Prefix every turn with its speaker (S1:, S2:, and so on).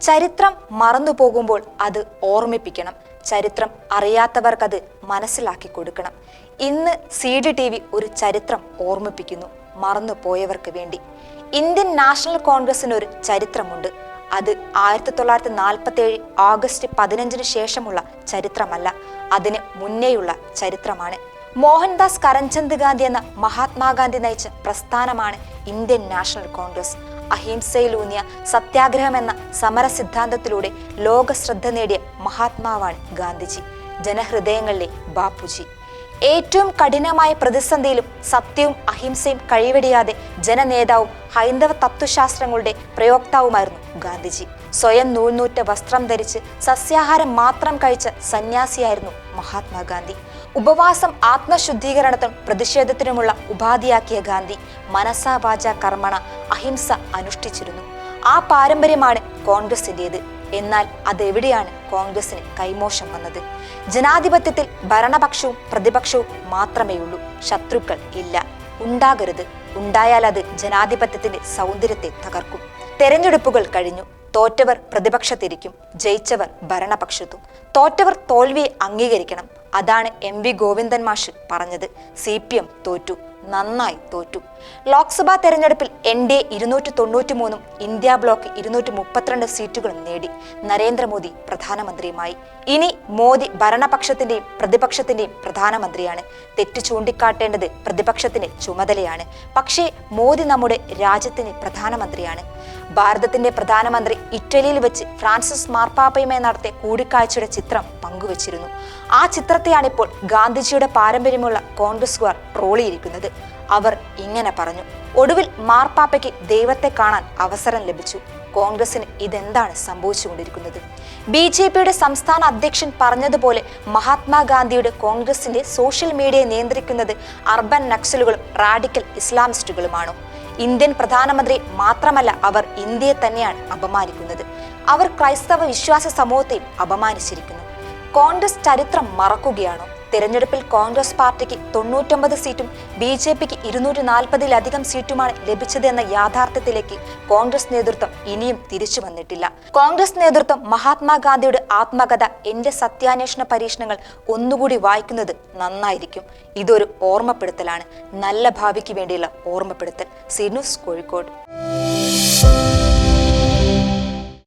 S1: ചരിത്രം മറന്നു പോകുമ്പോൾ അത് ഓർമ്മിപ്പിക്കണം. ചരിത്രം അറിയാത്തവർക്കത് മനസ്സിലാക്കി കൊടുക്കണം. ഇന്ന് സി ഡി ടി വി ഒരു ചരിത്രം ഓർമ്മിപ്പിക്കുന്നു മറന്നു പോയവർക്ക് വേണ്ടി. ഇന്ത്യൻ നാഷണൽ കോൺഗ്രസിന് ഒരു ചരിത്രമുണ്ട്. അത് ആയിരത്തി തൊള്ളായിരത്തി നാൽപ്പത്തി ഏഴ് ഓഗസ്റ്റ് പതിനഞ്ചിന് ശേഷമുള്ള ചരിത്രമല്ല അതിന് മുന്നേയുള്ള ചരിത്രമാണ്. മോഹൻദാസ് കരംചന്ദ് ഗാന്ധി എന്ന മഹാത്മാഗാന്ധി നയിച്ച പ്രസ്ഥാനമാണ് ഇന്ത്യൻ നാഷണൽ കോൺഗ്രസ്. അഹിംസയിലൂന്നിയ സത്യാഗ്രഹം എന്ന സമര സിദ്ധാന്തത്തിലൂടെ ലോക ശ്രദ്ധ നേടിയ മഹാത്മാവാണ് ഗാന്ധിജി. ജനഹൃദയങ്ങളിലെ ബാപ്പുജി. ഏറ്റവും കഠിനമായ പ്രതിസന്ധിയിലും സത്യവും അഹിംസയും കഴിവെടിയാതെ ജനനേതാവും ഹൈന്ദവ തത്വശാസ്ത്രങ്ങളുടെ പ്രയോക്താവുമായിരുന്നു ഗാന്ധിജി. സ്വയം നൂൽനൂറ്റ വസ്ത്രം ധരിച്ച് സസ്യാഹാരം മാത്രം കഴിച്ച സന്യാസിയായിരുന്നു മഹാത്മാഗാന്ധി. ഉപവാസം ആത്മശുദ്ധീകരണത്തിനും പ്രതിഷേധത്തിനുമുള്ള ഉപാധിയാക്കിയ ഗാന്ധി മനസാ വാച കർമ്മണ അഹിംസ അനുഷ്ഠിച്ചിരുന്നു. ആ പാരമ്പര്യമാണ് കോൺഗ്രസിന്റേത് എന്നാൽ അതെവിടെയാണ് കോൺഗ്രസിന് കൈമോശം വന്നത്? ജനാധിപത്യത്തിൽ ഭരണപക്ഷവും പ്രതിപക്ഷവും മാത്രമേയുള്ളൂ. ശത്രുക്കൾ ഇല്ല. ഉണ്ടാകരുത്. ഉണ്ടായാൽ അത് ജനാധിപത്യത്തിന്റെ സൗന്ദര്യത്തെ തകർക്കും. തെരഞ്ഞെടുപ്പുകൾ കഴിഞ്ഞു. തോറ്റവർ പ്രതിപക്ഷത്തിരിക്കും ജയിച്ചവർ ഭരണപക്ഷത്തും. തോറ്റവർ തോൽവിയെ അംഗീകരിക്കണം അതാണ് എം വി ഗോവിന്ദൻ മാഷ് പറഞ്ഞത്. സി തോറ്റു. നന്നായി തോറ്റു. ലോക്സഭാ തെരഞ്ഞെടുപ്പിൽ എൻ ഡി എ ഇരുന്നൂറ്റി തൊണ്ണൂറ്റി മൂന്നും ഇന്ത്യ ബ്ലോക്ക് ഇരുന്നൂറ്റി മുപ്പത്തിരണ്ട് സീറ്റുകളും നേടി. നരേന്ദ്രമോദി പ്രധാനമന്ത്രിയുമായി. ഇനി മോദി ഭരണപക്ഷത്തിന്റെയും പ്രതിപക്ഷത്തിന്റെയും പ്രധാനമന്ത്രിയാണ്. തെറ്റ് ചൂണ്ടിക്കാട്ടേണ്ടത് പ്രതിപക്ഷത്തിന്റെ ചുമതലയാണ്. പക്ഷേ മോദി നമ്മുടെ രാജ്യത്തിന്റെ പ്രധാനമന്ത്രിയാണ്. ഭാരതത്തിന്റെ പ്രധാനമന്ത്രി ഇറ്റലിയിൽ വെച്ച് ഫ്രാൻസിസ് മാർപ്പാപ്പയുമായി നടത്തിയ കൂടിക്കാഴ്ചയുടെ ചിത്രം പങ്കുവച്ചിരുന്നു. ആ ചിത്രത്തെയാണ് ഇപ്പോൾ ഗാന്ധിജിയുടെ പാരമ്പര്യമുള്ള കോൺഗ്രസ്സുകാർ ട്രോളിയിരിക്കുന്നത്. അവർ ഇങ്ങനെ പറഞ്ഞു ഒടുവിൽ മാർപ്പാപ്പയ്ക്ക് ദൈവത്തെ കാണാൻ അവസരം ലഭിച്ചു. കോൺഗ്രസിന് ഇതെന്താണ് സംഭവിച്ചുകൊണ്ടിരിക്കുന്നത്? ബി ജെ പിയുടെ സംസ്ഥാന അധ്യക്ഷൻ പറഞ്ഞതുപോലെ മഹാത്മാഗാന്ധിയുടെ കോൺഗ്രസിന്റെ സോഷ്യൽ മീഡിയയെ നിയന്ത്രിക്കുന്നത് അർബൻ നക്സലുകളും റാഡിക്കൽ ഇസ്ലാമിസ്റ്റുകളുമാണോ? ഇന്ത്യൻ പ്രധാനമന്ത്രി മാത്രമല്ല അവർ ഇന്ത്യയെ തന്നെയാണ് അപമാനിക്കുന്നത്. അവർ ക്രൈസ്തവ വിശ്വാസ സമൂഹത്തെയും അപമാനിച്ചിരിക്കുന്നു. കോൺഗ്രസ് ചരിത്രം മറക്കുകയാണോ? തിരഞ്ഞെടുപ്പിൽ കോൺഗ്രസ് പാർട്ടിക്ക് തൊണ്ണൂറ്റൊമ്പത് സീറ്റും ബി ജെ പിക്ക് ഇരുന്നൂറ്റി നാൽപ്പതിലധികം സീറ്റുമാണ് ലഭിച്ചത് എന്ന യാഥാർത്ഥ്യത്തിലേക്ക് കോൺഗ്രസ് നേതൃത്വം ഇനിയും തിരിച്ചു വന്നിട്ടില്ല. കോൺഗ്രസ് നേതൃത്വം മഹാത്മാഗാന്ധിയുടെ ആത്മകഥ എന്റെ സത്യാന്വേഷണ പരീക്ഷണങ്ങൾ ഒന്നുകൂടി വായിക്കുന്നത് നന്നായിരിക്കും. ഇതൊരു ഓർമ്മപ്പെടുത്തലാണ്. നല്ല ഭാവിക്ക് വേണ്ടിയുള്ള ഓർമ്മപ്പെടുത്തൽ. സിനുസ് കോഴിക്കോട്.